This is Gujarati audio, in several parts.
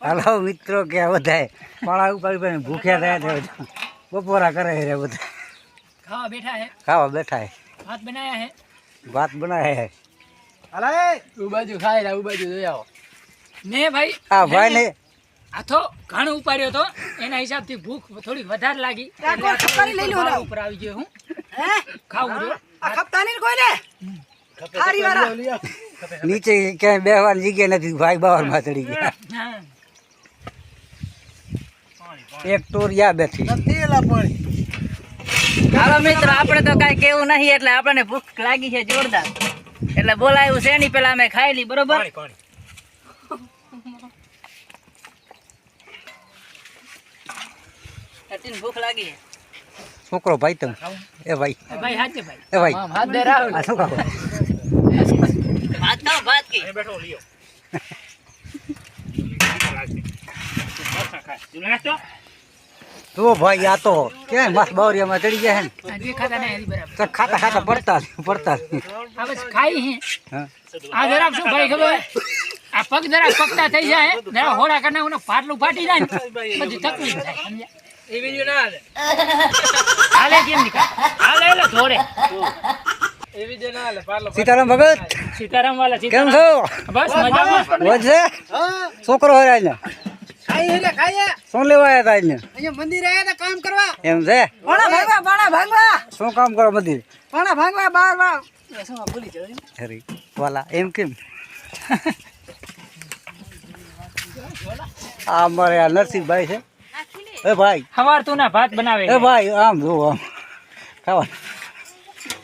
હાલો મિત્રો કે બધા પાળા ઉપાડી પાડીને ભૂખ્યા થયા છે બપોરા કરે છે બધા. ખાવા બેઠા હે ખાવા બેઠા હે ભાત બનાયા હે ભાત બનાવે ઉ બાજુ ખાઈ ઉ બાજુ જોઈ આવો. ને ભાઈ આ ભાઈ ને આથો ઘણો ઉપાડ્યો તો એના હિસાબથી ભૂખ થોડી વધારે લાગી. લઈ લો ઉપર આવી ગયો હું. હે? ખાવું જો આ ખપતા નહીં કોઈ ને હારી વાળા. નીચે ક્યાંય બેહવાની જગ્યા નથી ભાઈ બાવરમાં ચડી ગયા. એક ટોરિયા બેઠી. હાલો મિત્ર આપણે તો કાંઈ કેવું નહીં એટલે આપણને ભૂખ લાગી છે જોરદાર. એટલે બોલાયું છે નહીં પેલા અમે ખાઈ લી બરોબર? ભૂખ લાગી છોકરો ભાઈ તમે? એ ભાઈ. એ ભાઈ હાચે ભાઈ. એ ભાઈ. હાથ દે રાવ આ શું ખાવ ભાત કી તો ભાઈ આ તો ક્યાંય માસ બાવરિયામાં ચડી ગયા છે ને? ખાતા નહીં એની બરાબર. ખાતા ખાતા પડતા પડતા આ બસ ખાઈ હે. આ જરાક શું ભાઈ ખબર? આ પગ જરાક પગતા થઈ જાય જરા હોડા કરના ઉને પાટલું ફાટી જાય પછી બધી તકલીફ થાય સમજ્યા? એ વિડિયો ના હાલે. હાલે કેમ નહીં હાલે એટલે ધોરે. એ વિડિયો ના હાલે પાર્લો સીતારામ ભગત? સીતારામ વાલા કેમ છો? બસ મજામાં. વધશે છોકરો હોય આજને ખાઈ એટલે ખાઈએ શું લેવા આવ્યા હતા આજને અહીંયા મંદિર આયા તા કામ કરવા. એમ છે? પાણા ભાંગવા પાણા ભાંગવા. શું કામ કરો મંદિર પાણા ભાંગવા બાર બાર હરી વાલા એમ કેમ? આ મારે આ નરસિંહભાઈ છે. એ ભાઈ. હવાર તું ના ભાત બનાવે એ ભાઈ આમ જો આમ. ખાવા.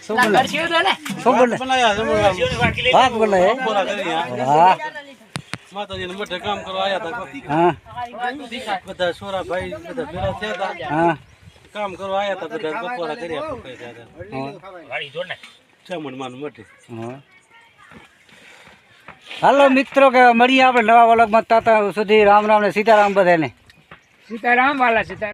શું શું ભાત હા? માતાજીને મોઢે કામ કરવા આયા હતા હા. બધા સોરા ભાઈ બધા ભેગા થયા હતા હા. કામ કરવા આયા હતા બધા બપોરા કર્યા હતા મોઢે હા. હાલો મિત્રો કે મળીએ આપણે નવા વલગમાં. તાતા સુધી રામ રામ ને સીતારામ બધાને. સીતારામ વાલા સીતારામ.